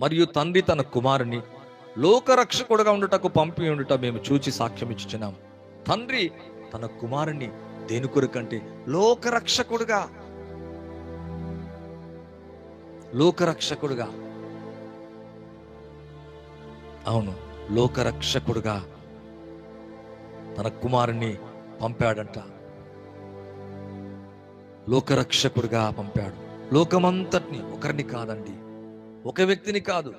మరియు తండ్రి తన కుమారుని లోకరక్షకుడుగా ఉండుటకు పంపి ఉండుట మేము చూచి సాక్ష్యం ఇచ్చుచున్నాం తండ్రి తన కుమారుని దేని కొరకంటే లోకరక్షకుడుగా. లోకరక్షకుడుగా. అవును లోకరక్షకుడుగా తన కుమారుని పంపాడంట. లోకరక్షకుడుగా పంపాడు. లోకమంతటిని ఒకరిని కాదండి. ఒక వ్యక్తిని కాదు.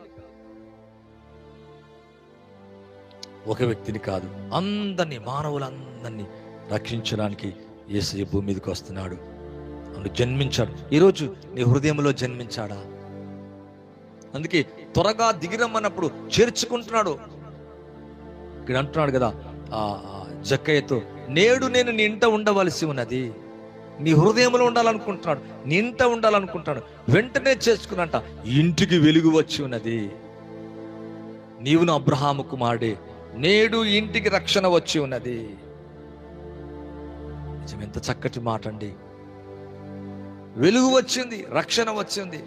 ఒక వ్యక్తిని కాదు. అందరినీ మానవులందరినీ రక్షించడానికి యేసయ్య భూమి మీదకి వస్తున్నాడు. అవును జన్మించాడు. ఈరోజు నీ హృదయంలో జన్మించాడా? అందుకే త్వరగా దిగిరమ్మన్నప్పుడు చేర్చుకుంటున్నాడు. ఇక్కడ అంటున్నాడు కదా ఆ జక్కయ్యతో నేడు నేను నీ ఇంట ఉండవలసి ఉన్నది. నీ హృదయంలో ఉండాలనుకుంటున్నాడు నింట ఇంట ఉండాలనుకుంటున్నాడు వెంటనే చేసుకున్నట ఇంటికి వెలుగు వచ్చి ఉన్నది. నీవును అబ్రహాము కుమారుడే నేడు ఇంటికి రక్షణ వచ్చి ఉన్నది. నిజం ఎంత చక్కటి మాట అండి వెలుగు వచ్చింది రక్షణ వచ్చింది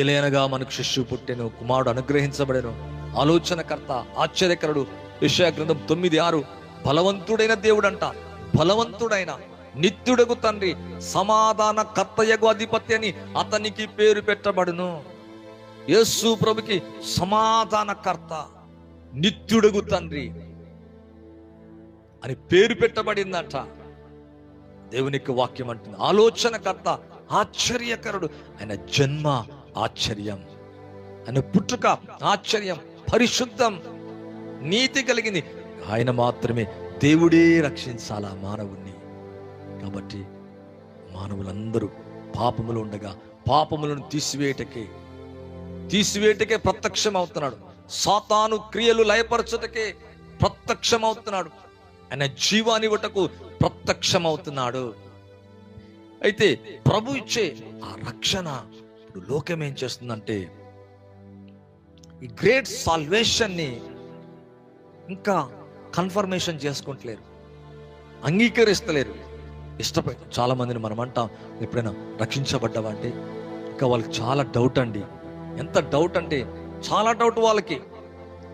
ఏలైనగా మనకు శిష్యు పుట్టెను కుమారుడు అనుగ్రహించబడెను. ఆలోచనకర్త ఆశ్చర్యకరుడు విషయ గ్రంథం తొమ్మిది ఆరు బలవంతుడైన దేవుడంట. బలవంతుడైన నిత్యుడగు తండ్రి సమాధాన కర్తయగు అధిపతి అని అతనికి పేరు పెట్టబడును. యేసు ప్రభుకి సమాధానకర్త నిత్యుడగు తండ్రి అని పేరు పెట్టబడిందట. దేవునికి వాక్యం అంటుంది ఆలోచనకర్త ఆశ్చర్యకరుడు. ఆయన జన్మ ఆశ్చర్యం ఆయన పుట్టుక ఆశ్చర్యం పరిశుద్ధం నీతి కలిగింది. ఆయన మాత్రమే దేవుడే రక్షించాలా మానవుణ్ణి? కాబట్టి మానవులందరూ పాపములు ఉండగా పాపములను తీసివేయటకే తీసివేయటకే ప్రత్యక్షం అవుతున్నాడు సాతాను క్రియలు లయపరచుటకే ప్రత్యక్షం అవుతున్నాడు ఆయన జీవానివ్వటకు ప్రత్యక్షం అవుతున్నాడు అయితే ప్రభు ఇచ్చే ఆ రక్షణ ఇప్పుడు లోకం ఏం చేస్తుందంటే ఈ గ్రేట్ సాల్వేషన్ని ఇంకా కన్ఫర్మేషన్ చేసుకుంటలేరు. అంగీకరిస్తలేరు. ఇష్టపడి చాలామందిని మనం అంటాం ఎప్పుడైనా రక్షించబడ్డావా అంటే? ఇంకా వాళ్ళకి చాలా డౌట్ అండి. ఎంత డౌట్ అంటే చాలా డౌట్ వాళ్ళకి.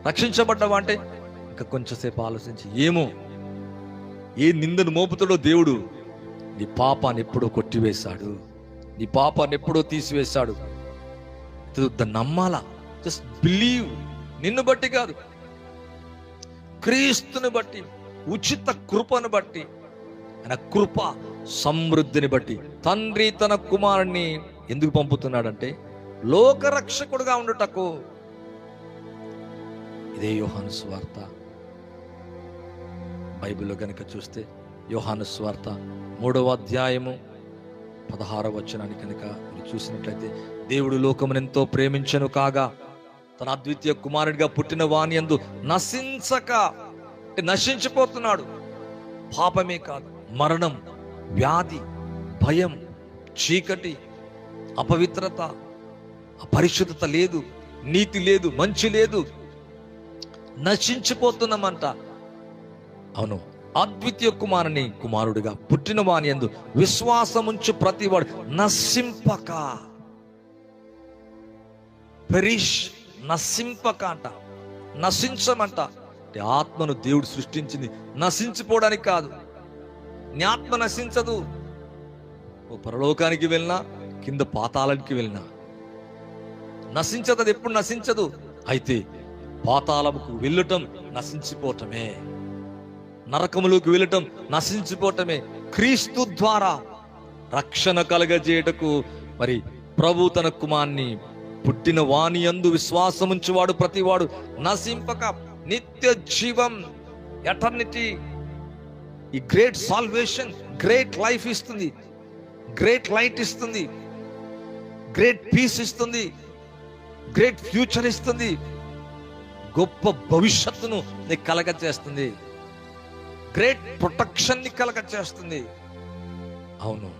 రక్షించబడ్డావా అంటే? ఇంకా కొంచెంసేపు ఆలోచించి ఏమో? ఏ నిందను మోపుతాడో దేవుడు? నీ పాపాన్ని ఎప్పుడో కొట్టివేశాడు. నీ పాపాన్ని ఎప్పుడో తీసివేశాడు. దాన్ని నమ్మాలా? జస్ట్ బిలీవ్ నిన్ను బట్టి కాదు. క్రీస్తుని బట్టి ఉచిత కృపను బట్టి ఆయన కృప సమృద్ధిని బట్టి తండ్రి తన కుమారుణ్ణి ఎందుకు పంపుతున్నాడంటే లోకరక్షకుడుగా ఉండుటకు. ఇదే యోహాను స్వార్త. బైబిల్లో కనుక చూస్తే యోహాను స్వార్త మూడవ అధ్యాయము పదహారవ వచనాన్ని కనుక మీరు చూసినట్లయితే దేవుడు లోకమునెంతో ప్రేమించను కాగా తన అద్వితీయ కుమారుడిగా పుట్టిన వాణి యందు నశించక నశించిపోతున్నాడు. పాపమే కాదు మరణం వ్యాధి భయం చీకటి అపవిత్రత అపరిశుద్ధత లేదు నీతి లేదు మంచి లేదు నశించిపోతున్నామంట. అవును అద్వితీయ కుమారుని కుమారుడిగా పుట్టిన వాని యందు విశ్వాసముంచు ప్రతివాడు నశింపక. పెరిష్ నశింపక అంట నశించమంట. అంటే ఆత్మను దేవుడు సృష్టించింది నశించిపోవడానికి కాదు. నీ ఆత్మ నశించదు. ఓ పరలోకానికి వెళ్ళినా కింద పాతాళానికి వెళ్ళినా. నశించదు అది ఎప్పుడు నశించదు? అయితే పాతాళముకు వెళ్ళటం నశించిపోవటమే. నరకములోకి వెళ్ళటం నశించిపోవటమే. క్రీస్తు ద్వారా రక్షణ కలగజేయటకు మరి ప్రభు తన కుమార్ని పుట్టిన వాణి యందు విశ్వాసముంచువాడు ప్రతివాడు నశింపక నిత్య జీవం ఎటర్నిటీ. ఈ గ్రేట్ సాల్వేషన్ గ్రేట్ లైఫ్ ఇస్తుంది. గ్రేట్ లైట్ ఇస్తుంది. గ్రేట్ పీస్ ఇస్తుంది. గ్రేట్ ఫ్యూచర్ ఇస్తుంది. గొప్ప భవిష్యత్తును నీకు కలగ చేస్తుంది గ్రేట్ ప్రొటెక్షన్ని కలగచేస్తుంది కలగ చేస్తుంది అవును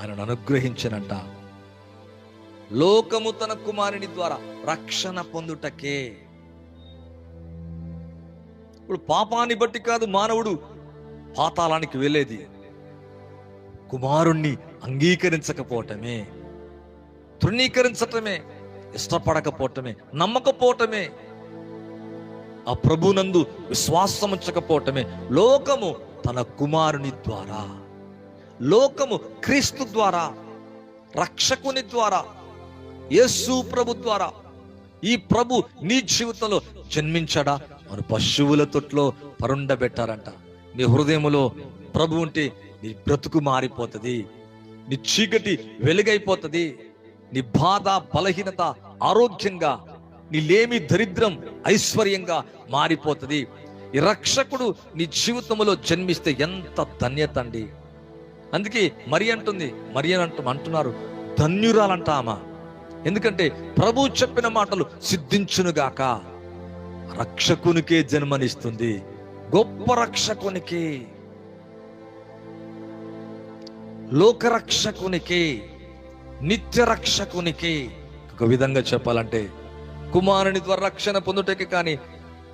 ఆయనను అనుగ్రహించనంట. లోకము తన కుమారుని ద్వారా రక్షణ పొందుటకే. ఇప్పుడు పాపాన్ని బట్టి కాదు మానవుడు పాతాళానికి వెళ్ళేది. కుమారుణ్ణి అంగీకరించకపోవటమే తృణీకరించటమే ఇష్టపడకపోవటమే నమ్మకపోవటమే ఆ ప్రభునందు విశ్వాసం ఉంచకపోవటమే. లోకము తన కుమారుని ద్వారా లోకము క్రీస్తు ద్వారా రక్షకుని ద్వారా యేసు ప్రభు ద్వారా ఈ ప్రభు నీ జీవితంలో జన్మించాడా? మన పశువుల తొట్లో పరుండబెట్టారంట. నీ హృదయములో ప్రభు ఉంటే నీ బ్రతుకు మారిపోతుంది. నీ చీకటి వెలుగైపోతుంది. నీ బాధ బలహీనత ఆరోగ్యంగా నీ లేమి దరిద్రం ఐశ్వర్యంగా మారిపోతుంది. ఈ రక్షకుడు నీ జీవితంలో జన్మిస్తే ఎంత ధన్యత అండి. అందుకే మరి అంటుంది మరి అని అంటు అంటున్నారు ధన్యురాలంట ఆమె ఎందుకంటే ప్రభు చెప్పిన మాటలు సిద్ధించునుగాక. రక్షకునికే జన్మనిస్తుంది. గొప్ప రక్షకునికి. లోకరక్షకునికి. నిత్య రక్షకునికి ఒక విధంగా చెప్పాలంటే కుమారుని ద్వారా రక్షణ పొందుటకి కానీ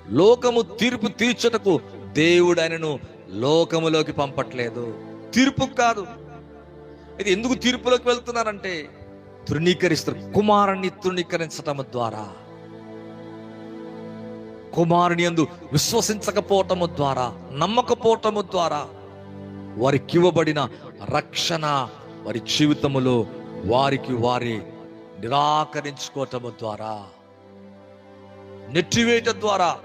లోకము తీర్పు తీర్చటకు దేవుడు ఆయనను లోకములోకి పంపట్లేదు. తీర్పు కాదు. ఇది ఎందుకు తీర్పులోకి వెళ్తున్నారంటే తృణీకరిస్తారు. కుమారుణ్ణి తృణీకరించటం ద్వారా. కుమారుని అందు విశ్వసించకపోవటము ద్వారా నమ్మకపోవటము ద్వారా వారికి ఇవ్వబడిన రక్షణ వారి జీవితములో వారికి వారి నిరాకరించుకోవటము ద్వారా. నెట్టివేయటం ద్వారా.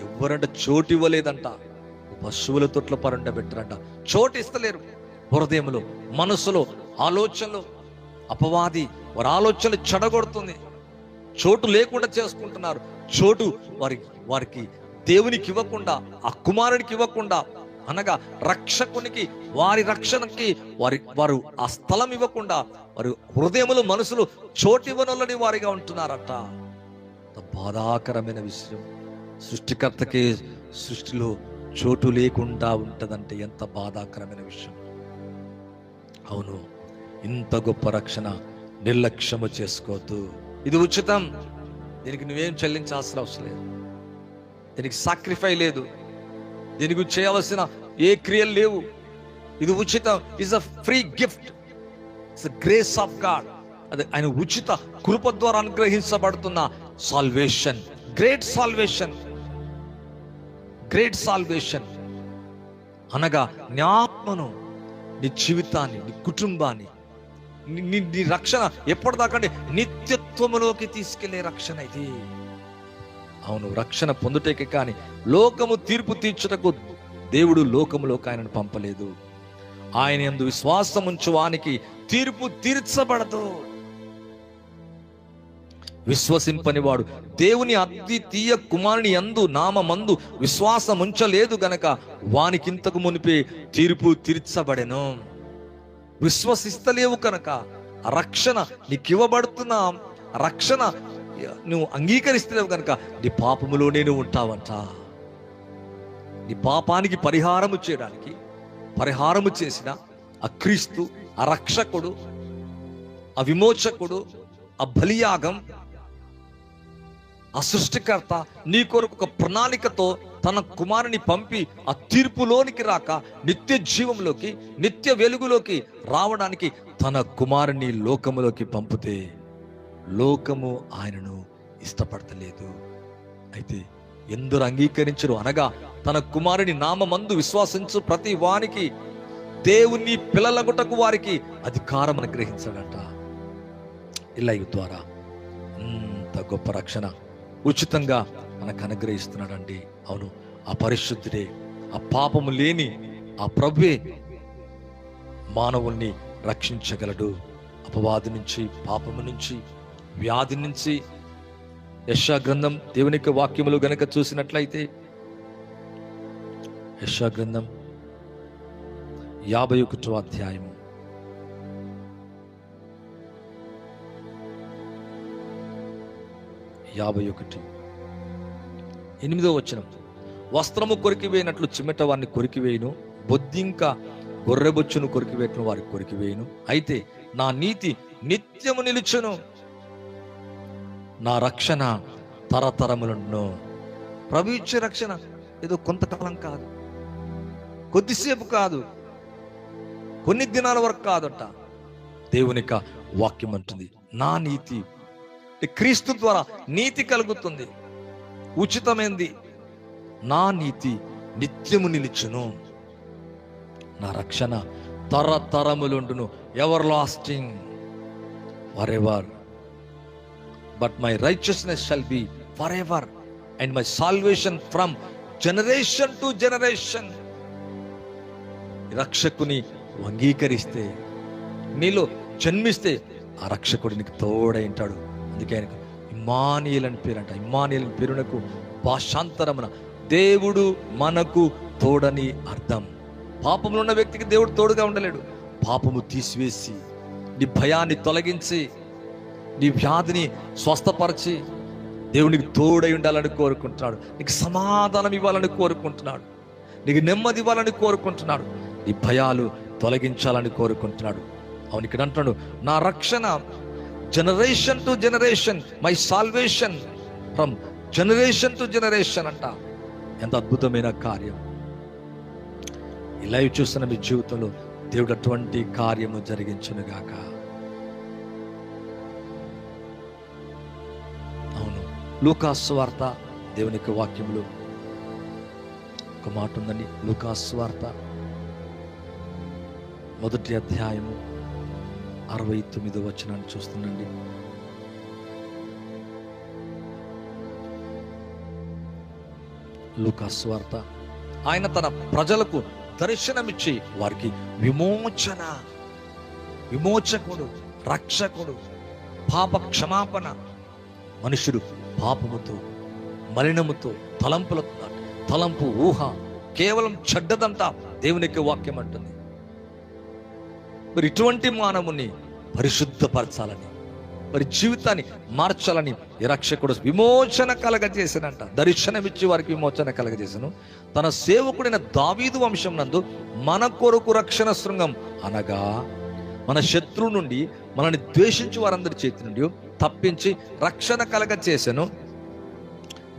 ఎవరంట చోటు ఇవ్వలేదంట. పశువుల తొట్ల పరుండబెట్టరంట. చోటు ఇస్తలేరు. హృదయంలో మనసులో ఆలోచనలు అపవాది వారి ఆలోచనలు చెడగొడుతుంది. చోటు లేకుండా చేసుకుంటున్నారు. చోటు వారి వారికి దేవునికి ఇవ్వకుండా ఆ కుమారునికి ఇవ్వకుండా అనగా రక్షకునికి వారి రక్షణకి వారి వారు ఆ స్థలం ఇవ్వకుండా వారి హృదయములు మనసులు చోటు ఇవ్వనొల్లని వారిగా ఉంటున్నారట. బాధాకరమైన విషయం. సృష్టికర్తకే సృష్టిలో చోటు లేకుండా ఉంటదంటే ఎంత బాధాకరమైన విషయం. అవును. ఇంత గొప్ప రక్షణ నిర్లక్ష్యము చేసుకోవద్దు. ఇది ఉచితం. దీనికి నువ్వేం చెల్లించాల్సిన అవసరం లేదు. దీనికి సాక్రిఫై లేదు. దీనికి చేయవలసిన ఏ క్రియలు లేవు. ఇది ఉచితం. Is a free gift it's grace of God అది ఆయన ఉచిత కృప ద్వారా అనుగ్రహించబడుతున్న salvation great salvation great salvation అనగా జ్ఞాపను నీ జీవితాన్ని నీ కుటుంబాన్ని నీ- నీ రక్షణ ఎప్పటిదాకా అంటే నిత్యత్వములోకి తీసుకెళ్ళే రక్షణ ఇది. అవును రక్షణ పొందుటకే కానీ లోకము తీర్పు తీర్చుటకు దేవుడు లోకములోకి ఆయనను పంపలేదు. ఆయన యందు విశ్వాసం ఉంచువానికి తీర్పు తీర్చబడదు. విశ్వసింపని వాడు దేవుని అద్వితీయ కుమారుని యందు నామందు విశ్వాసం ఉంచలేదు గనక వానికింతకు మునిపే తీర్పు తీర్చబడెను. విశ్వసిస్తలేవు కనుక రక్షణ నీకు ఇవ్వబడుతున్న రక్షణ నువ్వు అంగీకరిస్తలేవు కనుక నీ పాపములోనే నువ్వు ఉంటావంట. నీ పాపానికి పరిహారము చేయడానికి పరిహారము చేసిన ఆ క్రీస్తు ఆ రక్షకుడు ఆ విమోచకుడు ఆ బలియాగం ఆ సృష్టికర్త నీ కొరకు ఒక ప్రణాళికతో తన కుమారుని పంపి ఆ తీర్పులోనికి రాక నిత్య జీవంలోకి నిత్య వెలుగులోకి రావడానికి తన కుమారుని లోకములోకి పంపితే లోకము ఆయనను ఇష్టపడతలేదు. అయితే ఎందరు అంగీకరించరు అనగా తన కుమారుని నామందు విశ్వాసించు ప్రతి వానికి దేవుని పిల్లలగుటకు వారికి అధికారం అనుగ్రహించాడట ఇలా ద్వారా అంత గొప్ప రక్షణ ఉచితంగా మనకు అనుగ్రహిస్తున్నాడండి అవును ఆ పరిశుద్ధుడే ఆ పాపము లేని ఆ ప్రభువే మానవుల్ని రక్షించగలడు. అపవాది నుంచి పాపము నుంచి వ్యాధి నుంచి. యశాగ్రంథం దేవుని యొక్క వాక్యములు గనక చూసినట్లయితే యశాగ్రంథం యాభై ఒకటో అధ్యాయము. యాభై ఒకటి. ఎనిమిదో వచనం. వస్త్రము కొరికివేయనట్లు చిమెట వారిని కొరికివేయను బొద్దింక గొర్రెబొచ్చును కొరికివేయటం వారికి కొరికివేయను. అయితే నా నీతి నిత్యము నిలుచును. నా రక్షణ తరతరములను ప్రభు ఇచ్చే రక్షణ ఏదో కొంతకాలం కాదు. కొద్దిసేపు కాదు. కొన్ని దినాల వరకు కాదట. దేవునిక వాక్యం అంటుంది. నా నీతి క్రీస్తు ద్వారా నీతి కలుగుతుంది. ఉచితమైంది. నా నీతి నిత్యము నిలిచును. నా రక్షణ తరతరములుండును. Everlasting forever but my righteousness shall be forever and my salvation from generation to generation రక్షకుని అంగీకరిస్తే నీలో జన్మిస్తే ఆ రక్షకుడు నీకు తోడై ఉంటాడు. అందుకే ఆయనకు ఇమ్మానియల్ అని పేరంట. ఇమానియల్ అని పేరునకు భాషాంతరమున దేవుడు మనకు తోడని అర్థం. పాపంలో ఉన్న వ్యక్తికి దేవుడు తోడుగా ఉండలేడు. పాపము తీసివేసి నీ భయాన్ని తొలగించి నీ వ్యాధిని స్వస్థపరిచి దేవునికి తోడై ఉండాలని కోరుకుంటున్నాడు. నీకు సమాధానం ఇవ్వాలని కోరుకుంటున్నాడు. నీకు నెమ్మది ఇవ్వాలని కోరుకుంటున్నాడు. నీ భయాలు తొలగించాలని కోరుకుంటున్నాడు. అవును ఇక్కడ అంటున్నాడు నా రక్షణ generation to generation my salvation from generation to generation అంట. ఎంత అద్భుతమైన కార్యం. ఈ లైవ్ చూస్తున్న మీ జీవితంలో దేవుడు అటువంటి కార్యము జరిగించును గాక. అవును లూకాస్వార్త దేవుని యొక్క వాక్యములు. ఒక మాట ఉందండి లూకాస్వార్త మొదటి అధ్యాయము అరవై తొమ్మిదో వచనాన్ని చూస్తుండండి లుకాస్వార్త ఆయన తన ప్రజలకు దర్శనమిచ్చి వారికి విమోచన విమోచకుడు రక్షకుడు పాప క్షమాపణ మనుషుడు పాపముతో మలినముతో తలంపులతో తలంపు ఊహ కేవలం చెడ్డదంతా దేవునికి వాక్యం అంటుంది మరి ఇటువంటి మానవుని పరిశుద్ధపరచాలని మరి జీవితాన్ని మార్చాలని రక్షకుడు విమోచన కలగజేసినంట దర్శనమిచ్చి వారికి విమోచన కలగజేసను. తన సేవకుడైన దావీదు వంశం నందు మన కొరకు రక్షణ శృంగం అనగా మన శత్రువు నుండి మనల్ని ద్వేషించి వారందరి చేతి నుండి తప్పించి రక్షణ కలగ చేశాను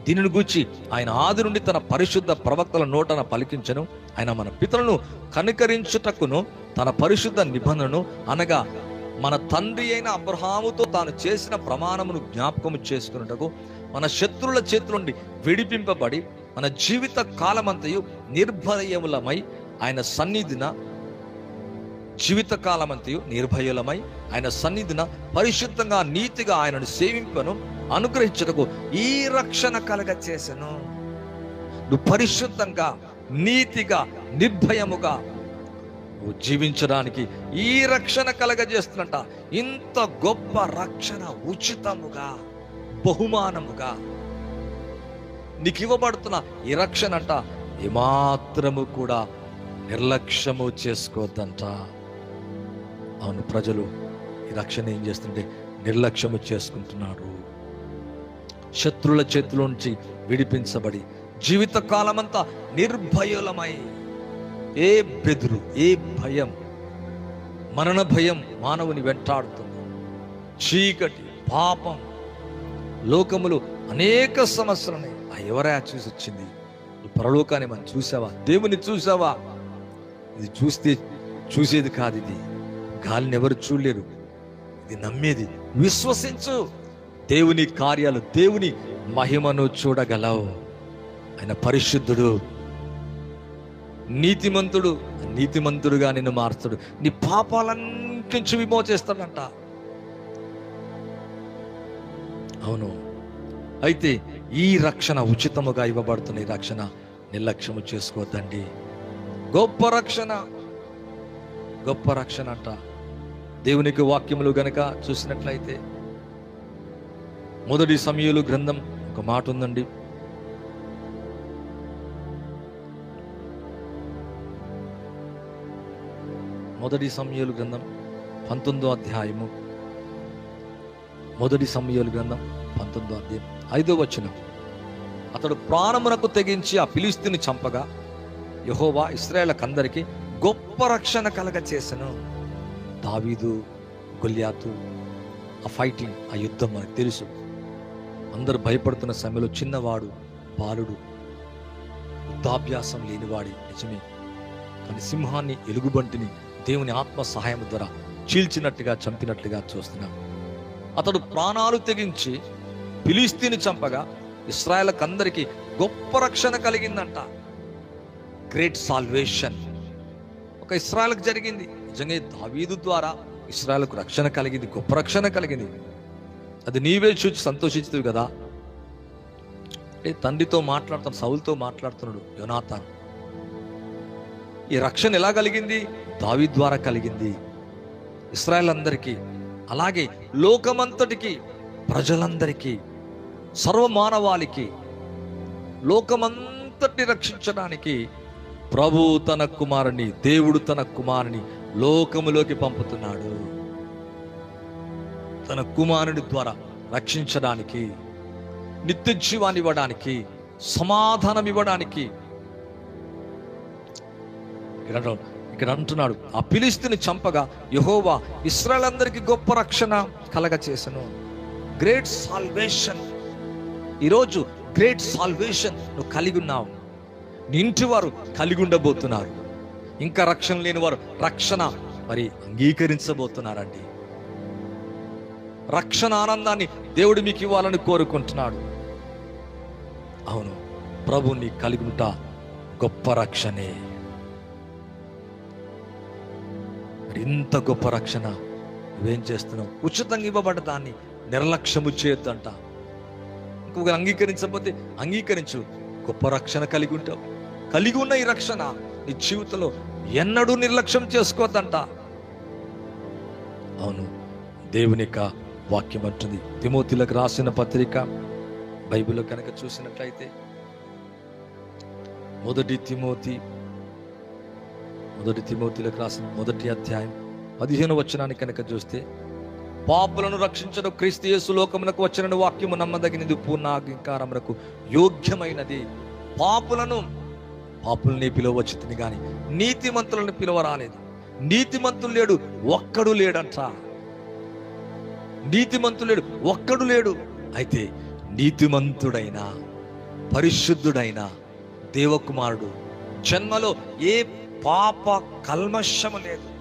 దీనిని గూర్చి ఆయన ఆది నుండి తన పరిశుద్ధ ప్రవక్తల నోటన పలికించను. ఆయన మన పితలను కనుకరించుటకును తన పరిశుద్ధ నిబంధనను అనగా మన తండ్రి అయిన అబ్రహాముతో తాను చేసిన ప్రమాణమును జ్ఞాపకము చేసుకున్నటకు మన శత్రువుల చేతి నుండి విడిపింపబడి మన జీవిత కాలమంతయు నిర్భయములమై ఆయన సన్నిధిన జీవితకాలమంతయు నిర్భయులమై ఆయన సన్నిధిన పరిశుద్ధంగా నీతిగా ఆయనను సేవింపను అనుగ్రహించటకు ఈ రక్షణ కలగ చేసను నువ్వు పరిశుద్ధంగా నీతిగా నిర్భయముగా నువ్వు జీవించడానికి ఈ రక్షణ కలగజేస్తున్నట. ఇంత గొప్ప రక్షణ ఉచితముగా బహుమానముగా నీకు ఇవ్వబడుతున్న ఈ రక్షణ అంట ఏమాత్రము కూడా నిర్లక్ష్యము చేసుకోవద్దంట అవును ప్రజలు ఈ రక్షణ ఏం చేస్తుంటే నిర్లక్ష్యము చేసుకుంటున్నారు. శత్రుల చేతిలోంచి విడిపించబడి జీవిత కాలమంతా నిర్భయులమై ఏ బెదురు ఏ భయం మరణ భయం మానవుని వెంటాడుతుంది. చీకటి పాపం లోకములు అనేక సమస్యలని ఆ ఎవరా చూసి వచ్చింది? పరలోకాన్ని మనం చూసావా? దేవుని చూసావా? ఇది చూస్తే చూసేది కాదు ఇది. గాలిని ఎవరు చూడలేరు. ఇది నమ్మేది. విశ్వసించు. దేవుని కార్యాలు దేవుని మహిమను చూడగలవు. ఆయన పరిశుద్ధుడు. నీతిమంతుడు నీతిమంతుడుగా నిన్ను మార్చుడు. నీ పాపాలన్నించి విమోచేస్తాడంట. అవును. అయితే ఈ రక్షణ ఉచితముగా ఇవ్వబడుతున్న ఈ రక్షణ నిర్లక్ష్యము చేసుకోవద్దండి గొప్ప రక్షణ. గొప్ప రక్షణ అంట. దేవునికి వాక్యములు గనక చూసినట్లయితే మొదటి సమయంలో గ్రంథం ఒక మాట ఉందండి. మొదటి సమయలు గ్రంథం పంతొమ్మిదో అధ్యాయము. మొదటి సమయలు గ్రంథం పంతొమ్మిదో అధ్యాయం. ఐదో వచనం. అతడు ప్రాణమునకు తెగించి ఆ పిలిస్తుని చంపగా యహోవా ఇస్రాయేళ్ళకందరికి గొప్ప రక్షణ కలగ చేసను దావీదు గొల్యాతు ఆ ఫైటింగ్ ఆ యుద్ధం మనకు తెలుసు. అందరు భయపడుతున్న సమయంలో చిన్నవాడు బాలుడు యుద్ధాభ్యాసం లేనివాడి నిజమే. కానీ సింహాన్ని ఎలుగుబంటిని దేవుని ఆత్మ సహాయం ద్వారా చీల్చినట్టుగా చంపినట్లుగా చూస్తున్నాం. అతడు ప్రాణాలు తెగించి పిలిస్తీని చంపగా ఇస్రాయల్కి అందరికీ గొప్ప రక్షణ కలిగిందంట. Great salvation. ఒక ఇస్రాయల్కి జరిగింది. నిజంగా దావీదు ద్వారా ఇస్రాయల్కు రక్షణ కలిగింది గొప్ప రక్షణ కలిగింది. అది నీవే చూచి సంతోషిస్తుంది కదా. అంటే తండ్రితో మాట్లాడుతాను సౌలుతో మాట్లాడుతున్నాడు యోనాథాన్ ఈ రక్షణ ఎలా కలిగింది? దావి ద్వారా కలిగింది. ఇస్రాయల్ అందరికీ అలాగే లోకమంతటికి ప్రజలందరికీ సర్వమానవాళికి లోకమంతటిని రక్షించడానికి ప్రభు తన కుమారుని దేవుడు తన కుమారుని లోకములోకి పంపుతున్నాడు. తన కుమారుడి ద్వారా రక్షించడానికి నిత్య జీవాన్ని ఇవ్వడానికి సమాధానం ఇవ్వడానికి. ఇక్కడ ఇక్కడ అంటున్నాడు ఆ పిలిస్తుని చంపగా యహోవా ఇస్రాయల్ గొప్ప రక్షణ కలగ చేసను. Great salvation. ఈరోజు గ్రేట్ సాల్వేషన్ నువ్వు కలిగి ఉన్నావు. నీ ఇంటి వారు కలిగి ఉండబోతున్నారు. ఇంకా రక్షణ లేని వారు రక్షణ మరి అంగీకరించబోతున్నారండి. రక్షణ ఆనందాన్ని దేవుడు మీకు ఇవ్వాలని కోరుకుంటున్నాడు. అవును ప్రభుని కలిగి గొప్ప రక్షణే. మరి ఇంత గొప్ప రక్షణ నువ్వేం చేస్తున్నావు? ఉచితంగా ఇవ్వబడ్డ దాన్ని నిర్లక్ష్యము చేయొద్దంట. ఇంకొక అంగీకరించకపోతే అంగీకరించు. గొప్ప రక్షణ కలిగి ఉంటావు. కలిగి ఉన్న ఈ రక్షణ నీ జీవితంలో ఎన్నడూ నిర్లక్ష్యం చేసుకోవద్దంట. అవును దేవుని యొక్క వాక్యం అంటుంది తిమోతిలకు రాసిన పత్రిక బైబిల్లో కనుక చూసినట్లయితే మొదటి తిమోతి మొదటి తిమోతిలకు రాసిన మొదటి అధ్యాయం పదిహేను వచనాన్ని కనుక చూస్తే పాపులను రక్షించడం క్రీస్తు యేసు లోకమునకు వచ్చిన వాక్యము నమ్మదగినది పూర్ణాంగీకారమునకు యోగ్యమైనది. పాపులను పాపుల్ని పిలువచ్చుతుంది కానీ నీతిమంతులను పిలువ రాలేదు నీతిమంతులు లేడు ఒక్కడు లేడంట. నీతిమంతుడు లేడు ఒక్కడు లేడు. అయితే నీతిమంతుడైన పరిశుద్ధుడైన దేవకుమారుడు జన్మలో ఏ పాప కల్మషము లేదు.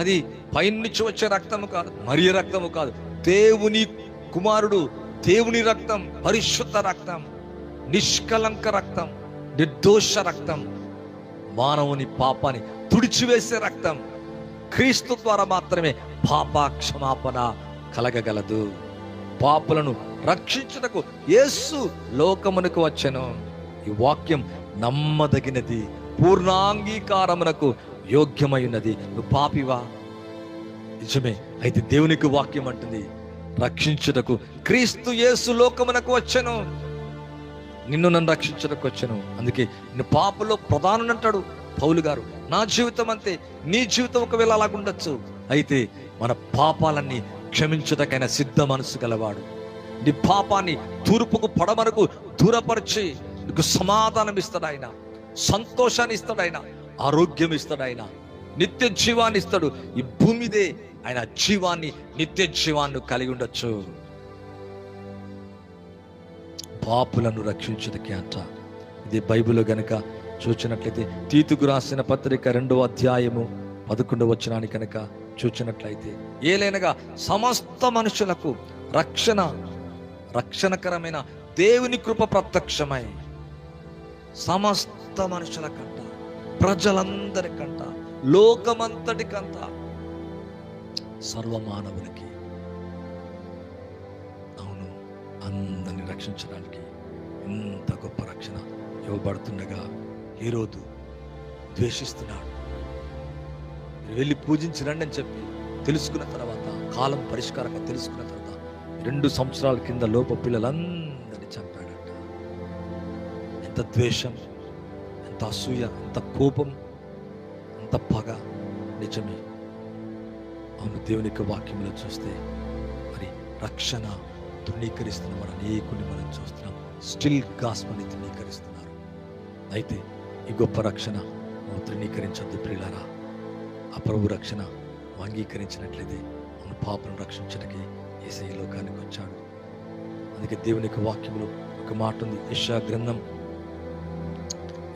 అది పైనుంచి వచ్చే రక్తము కాదు మరి రక్తము కాదు. దేవుని కుమారుడు దేవుని రక్తం పరిశుద్ధ రక్తం. నిష్కలంక రక్తం నిర్దోష రక్తం మానవుని పాపాన్ని తుడిచివేసే రక్తం క్రీస్తు ద్వారా మాత్రమే పాప క్షమాపణ కలగగలదు. పాపులను రక్షించుటకు యేసు లోకమునకు వచ్చెను. ఈ వాక్యం నమ్మదగినది పూర్ణాంగీకారమునకు యోగ్యమైనది. నువ్వు పాపివా? నిజమే అయితే దేవునికి వాక్యం అంటుంది రక్షించుటకు క్రీస్తు యేసు లోకమునకు వచ్చెను. నిన్ను నన్ను రక్షించడానికి వచ్చాను. అందుకే నిన్ను పాపలో ప్రధానం అంటాడు పౌలు గారు. నా జీవితం అంతే నీ జీవితం ఒకవేళ అలాగుండొచ్చు అయితే మన పాపాలన్నీ క్షమించుటకైన సిద్ధ మనసు గలవాడు. నీ పాపాన్ని తూర్పుకు పడమరకు దూరపరిచి నీకు సమాధానం ఇస్తాడు ఆయన. సంతోషాన్ని ఇస్తాడు ఆయన. ఆరోగ్యం ఇస్తాడు ఆయన. నిత్య జీవాన్ని ఇస్తాడు. ఈ భూమిదే ఆయన జీవాన్ని నిత్య జీవాన్ని కలిగి ఉండొచ్చు. పాపులను రక్షించుటకే అంట. ఇది బైబిల్ గనక చూచినట్లయితే తీతుకు రాసిన పత్రిక రెండవ అధ్యాయము పదకొండవ వచనాన్ని కనుక చూచినట్లయితే ఏలైనగా సమస్త మనుషులకు రక్షణ రక్షణకరమైన దేవుని కృప ప్రత్యక్షమై సమస్త మనుషులకంట ప్రజలందరికంట లోకమంతటికంట సర్వమానవులకి అవును అందరిని రక్షించడానికి ఇంత గొప్ప రక్షణ ఇవ్వబడుతుండగా ఈరోజు ద్వేషిస్తున్నాడు. వెళ్ళి పూజించినండి అని చెప్పి తెలుసుకున్న తర్వాత కాలం పరిష్కారంగా తెలుసుకున్న తర్వాత రెండు సంవత్సరాల కింద లోప పిల్లలందరినీ చంపాడట. ఎంత ద్వేషం ఎంత అసూయ ఎంత కోపం ఎంత పగ. నిజమే. అవును దేవుని యొక్క వాక్యంలో చూస్తే మరి రక్షణ తృణీకరిస్తున్న మన అనేకుని మనం చూస్తున్నాం. స్టిల్ గాస్మని తృణీకరిస్తున్నారు అయితే ఈ గొప్ప రక్షణ నువ్వు తృణీకరించద్దు ప్రియులారా. ఆ ప్రభు రక్షణ అంగీకరించినట్లయితే మన పాపను రక్షించడానికి ఏసై ఈ లోకానికి వచ్చాడు. అందుకే దేవుని యొక్క వాక్యంలో ఒక మాట ఉంది. యశా గ్రంథం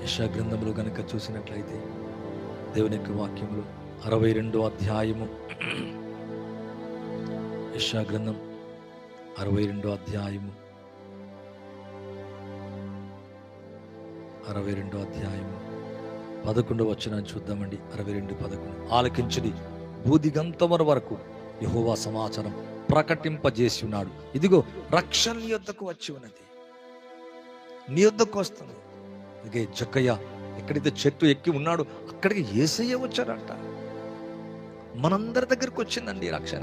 యశా గ్రంథంలో గనుక చూసినట్లయితే దేవుని యొక్క వాక్యములు అరవై రెండో అధ్యాయము యశా గ్రంథం అరవై రెండో అధ్యాయము అరవై రెండో అధ్యాయం పదకొండు వచ్చిన చూద్దామండి. అరవై రెండు పదకొండు. ఆలకించుడి. బూదిగంతముల వరకు యహోవా సమాచారం ప్రకటింపజేసి ఉన్నాడు ఇదిగో రక్షణ నీ యొద్దకు వచ్చి ఉన్నది. నీ యొద్దకు వస్తుంది. ఇదే జక్కయ్య ఎక్కడైతే చెట్టు ఎక్కి ఉన్నాడు అక్కడికి ఏసయ్య వచ్చాడంట. మనందరి దగ్గరికి వచ్చిందండి రక్షణ.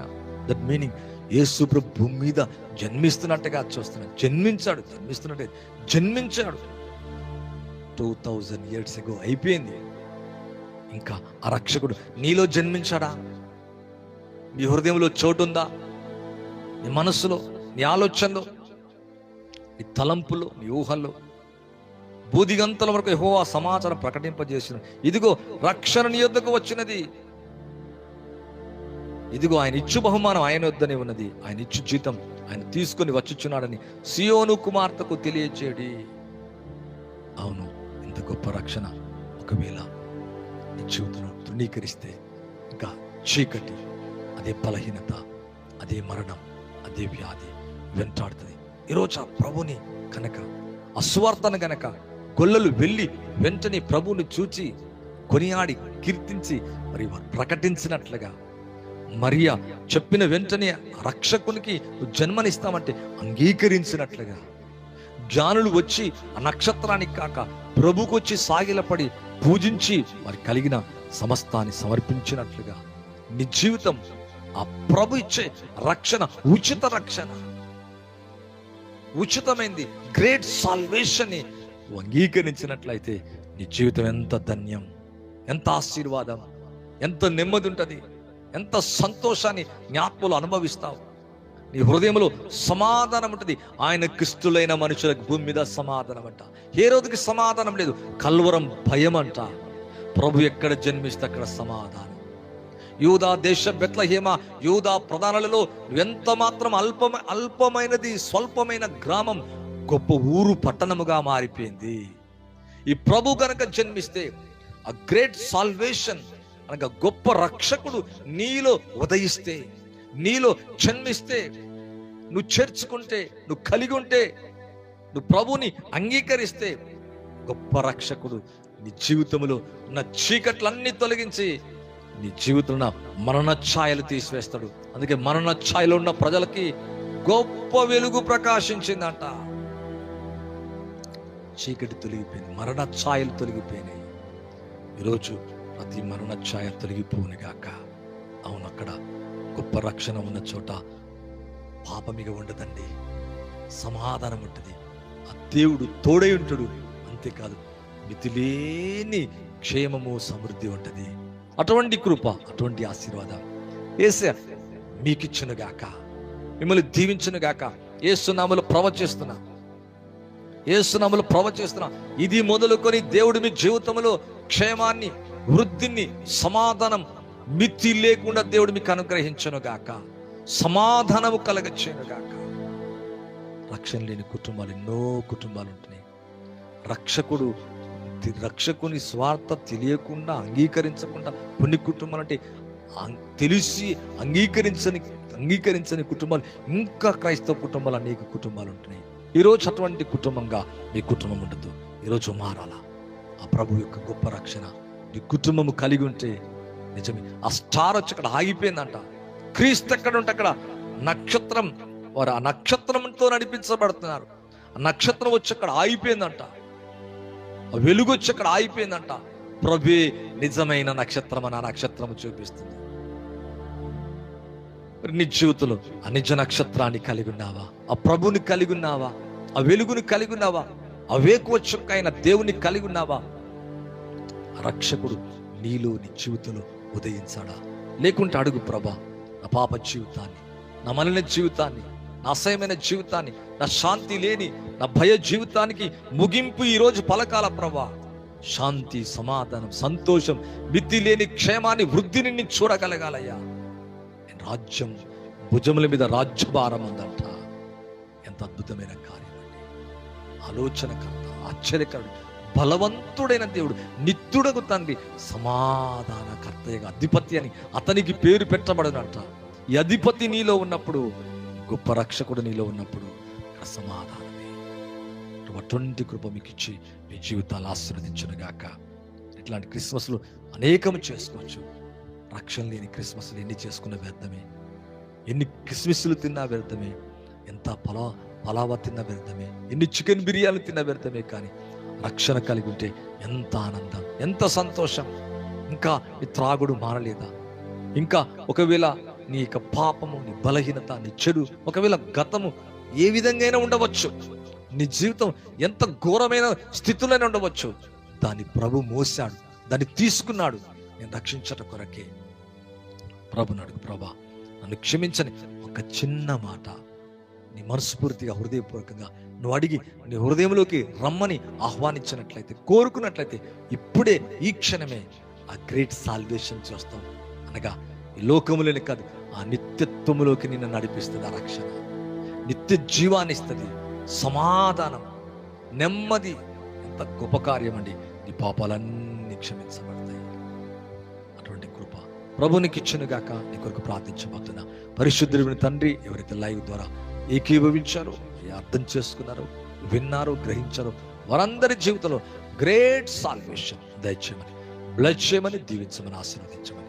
దట్ మీనింగ్ యేసు భూమి మీద జన్మిస్తున్నట్టుగా చూస్తున్నాడు జన్మించాడు జన్మిస్తున్నట్టే జన్మించాడు. టూ థౌజండ్ ఇయర్స్ ఎగో అయిపోయింది. ఇంకా ఆ రక్షకుడు నీలో జన్మించాడా? నీ హృదయంలో చోటు ఉందా నీ మనస్సులో నీ ఆలోచనలో నీ తలంపులు నీ ఊహల్లో? బూదిగంతల వరకు ఎహో ఆ సమాచారం ప్రకటింపజేసిన. ఇదిగో రక్షణ నీ వచ్చినది. ఇదిగో ఆయన ఇచ్చు బహుమానం ఆయన వద్దనే ఉన్నది. ఆయన ఇచ్చు జీతం ఆయన తీసుకొని వచ్చుచున్నాడని సియోను కుమార్తెకు తెలియచేయడి. అవును ఇంత గొప్ప రక్షణ ఒకవేళ నీ జీవితంలో తృణీకరిస్తే ఇంకా చీకటి అదే బలహీనత అదే మరణం అదే వ్యాధి వెంటాడుతుంది. ఈరోజు ఆ ప్రభుని కనుక అస్వార్థను గనక గొల్లలు వెళ్ళి వెంటనే ప్రభుని చూచి కొనియాడి కీర్తించి మరి ప్రకటించినట్లుగా మరియా చెప్పిన వెంటనే రక్షకునికి జన్మనిస్తామంటే అంగీకరించినట్లుగా జ్ఞానులు వచ్చి ఆ నక్షత్రానికి కాక ప్రభుకు వచ్చి సాగిలపడి పూజించి మరి కలిగిన సమస్తాన్ని సమర్పించినట్లుగా నీ జీవితం ఆ ప్రభు ఇచ్చే రక్షణ ఉచిత రక్షణ. ఉచితమైంది. గ్రేట్ సాల్వేషన్ అంగీకరించినట్లయితే నీ జీవితం ఎంత ధన్యం ఎంత ఆశీర్వాదం ఎంత నెమ్మది ఉంటుంది ఎంత సంతోషాన్ని జ్ఞాపకులు అనుభవిస్తావు. నీ హృదయంలో సమాధానం ఉంటుంది. ఆయన క్రిస్తులైన మనుషులకు భూమి మీద సమాధానం అంట. ఏ రోజుకి సమాధానం లేదు? కల్వరం భయం అంట. ప్రభు ఎక్కడ జన్మిస్తే అక్కడ సమాధానం. యూదా దేశ బెత్లహేమ యూదా ప్రధానులలో ఎంత మాత్రం అల్పమ అల్పమైనది స్వల్పమైన గ్రామం గొప్ప ఊరు పట్టణముగా మారిపోయింది. ఈ ప్రభు కనుక జన్మిస్తే ఆ గ్రేట్ సాల్వేషన్ అనగా గొప్ప రక్షకుడు నీలో ఉదయిస్తే నీలో జన్మిస్తే నువ్వు చేర్చుకుంటే నువ్వు కలిగి ఉంటే నువ్వు ప్రభుని అంగీకరిస్తే గొప్ప రక్షకుడు నీ జీవితంలో ఉన్న చీకట్లన్నీ తొలగించి నీ జీవితంలో మరణ ఛాయలు తీసివేస్తాడు. అందుకే మరణ ఛాయలో ఉన్న ప్రజలకి గొప్ప వెలుగు ప్రకాశించిందంట. చీకటి తొలగిపోయింది మరణ ఛాయలు తొలగిపోయినాయి. ఈరోజు ప్రతి మరణ ఛాయ తొలగిపోను అవును అక్కడ గొప్ప రక్షణ ఉన్న చోట పాపమిగ ఉండదండి. సమాధానం ఉంటుంది. ఆ దేవుడు తోడై ఉంటాడు. అంతేకాదు మితిలేని క్షేమము సమృద్ధి ఉంటుంది. అటువంటి కృప అటువంటి ఆశీర్వాదం ఏసే మీకిచ్చును గాక. మిమ్మల్ని దీవించును గాక. ఏసునామలు ప్రవచిస్తున్నా ఏసునామలు ప్రవచిస్తున్నా ఇది మొదలుకొని దేవుడు మీ జీవితంలో క్షేమాన్ని వృద్ధిని సమాధానం మితి లేకుండా దేవుడు మీకు అనుగ్రహించను గాక. సమాధానము కలగచ్చేను గాక. రక్షణ లేని కుటుంబాలు ఎన్నో కుటుంబాలు ఉంటున్నాయి రక్షకుడు రక్షకుని స్వార్థ తెలియకుండా అంగీకరించకుండా కొన్ని కుటుంబాలు అంటే తెలిసి అంగీకరించని అంగీకరించని కుటుంబాలు ఇంకా క్రైస్తవ కుటుంబాలు అనేక కుటుంబాలు ఉంటున్నాయి ఈరోజు అటువంటి కుటుంబంగా మీ కుటుంబం ఉండదు. ఈరోజు మారాలా? ఆ ప్రభు యొక్క గొప్ప రక్షణ. నీ కుటుంబము కలిగి ఉంటే నిజమే. ఆ స్టార్ వచ్చి అక్కడ ఆగిపోయిందంట. క్రీస్తు ఎక్కడ ఉంటే అక్కడ నక్షత్రం వారు ఆ నక్షత్రంతో నడిపించబడుతున్నారు. ఆ నక్షత్రం వచ్చి అక్కడ ఆగిపోయిందంట. ఆ వెలుగు వచ్చి అక్కడ ఆగిపోయిందంట. ప్రభే నిజమైన నక్షత్రం అని ఆ నక్షత్రం చూపిస్తుంది. నీ జీవితంలో ఆ నిజ నక్షత్రాన్ని కలిగి ఉన్నావా? ఆ ప్రభుని కలిగి ఉన్నావా? ఆ వెలుగుని కలిగి ఉన్నావా? ఆ వేకువచ్చుకైన దేవుని కలిగి ఉన్నావా? రక్షకుడు నీలో నీ జీవితంలో ఉదయించాడా? లేకుంటే అడుగు ప్రభా నా పాప జీవితాన్ని నా మలిన జీవితాన్ని నా అసహ్యమైన జీవితాన్ని నా శాంతి లేని నా భయ జీవితానికి ముగింపు ఈరోజు పలకాల ప్రభా. శాంతి సమాధానం సంతోషం మితి లేని క్షేమాన్ని వృద్ధిని నేను చూడగలగాలయ్యా. నేను రాజ్యం భుజముల మీద రాజ్యభారం ఉందంట ఎంత అద్భుతమైన కార్యం అండి ఆలోచనకర్త ఆశ్చర్యకరుడు. బలవంతుడైన దేవుడు నిత్యుడకు తండ్రి సమాధానకర్తయ్యగా అధిపతి అని అతనికి పేరు పెట్టబడనంట. ఈ అధిపతి నీలో ఉన్నప్పుడు గొప్ప రక్షకుడు నీలో ఉన్నప్పుడు ఇక్కడ సమాధానమే. అటువంటి కృప మీకు ఇచ్చి మీ జీవితాలు ఆశీర్వదించును గాక ఇట్లాంటి క్రిస్మస్లు అనేకము చేసుకోవచ్చు. రక్షణ లేని క్రిస్మస్లు ఎన్ని చేసుకున్న వ్యర్థమే. ఎన్ని క్రిస్మస్లు తిన్నా వ్యర్థమే. ఎంత పలా పలావా తిన్న వ్యర్థమే. ఎన్ని చికెన్ బిర్యానీ తిన్న వ్యర్థమే కానీ రక్షణ కలిగి ఉంటే ఎంత ఆనందం ఎంత సంతోషం. ఇంకా ఈ త్రాగుడు మారలేదా? ఇంకా ఒకవేళ నీ యొక్క పాపము నీ బలహీనత నీ చెడు ఒకవేళ గతము ఏ విధంగా అయినా ఉండవచ్చు. నీ జీవితం ఎంత ఘోరమైన స్థితిలోనే ఉండవచ్చు. దాన్ని ప్రభు మోసాడు దాన్ని తీసుకున్నాడు. నేను రక్షించట కొరకే. ప్రభుని అడుగు ప్రభా నన్ను క్షమించని ఒక చిన్న మాట. నీ మనస్ఫూర్తిగా హృదయపూర్వకంగా నువ్వు అడిగి నీ హృదయంలోకి రమ్మని ఆహ్వానించినట్లయితే కోరుకున్నట్లయితే ఇప్పుడే ఈ క్షణమే ఆ గ్రేట్ సాల్వేషన్ చేస్తావు. అనగా ఈ లోకములోనే కాదు ఆ నిత్యత్వములోకి నిన్ను నడిపిస్తుంది ఆ రక్షణ. నిత్య జీవాన్ని ఇస్తుంది. సమాధానం నెమ్మది. ఎంత గొప్ప కార్యం అండి. నీ పాపాలన్నీ క్షమించబడతాయి. అటువంటి కృప ప్రభునికి ఇచ్చినగాక నీ కొరకు ప్రార్థించబోతున్నా. పరిశుద్ధుడిని తండ్రి ఎవరైతే లైవ్ ద్వారా ఏకీభవించారో అర్థం చేసుకున్నారు విన్నారు గ్రహించారు. వారందరి జీవితంలో గ్రేట్ సాల్వేషన్ దయచేయమని బ్లడ్ చేయమని దీవించమని ఆశీర్వదించమని.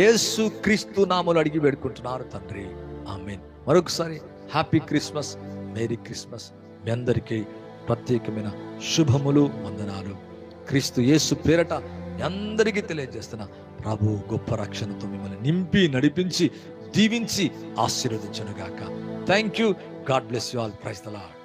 యేసు క్రీస్తు నామలు అడిగి వేడుకుంటున్నారు తండ్రి. ఆమెన్. మరొకసారి హ్యాపీ క్రిస్మస్ మేరీ క్రిస్మస్. మీ అందరికీ ప్రత్యేకమైన శుభములు వందనాలు. క్రీస్తు యేసు పేరట అందరికీ తెలియజేస్తున్న ప్రభు గొప్ప రక్షణతో మిమ్మల్ని నింపి నడిపించి దీవించి ఆశీర్వదించను గాక thank you God bless you all. Praise the Lord.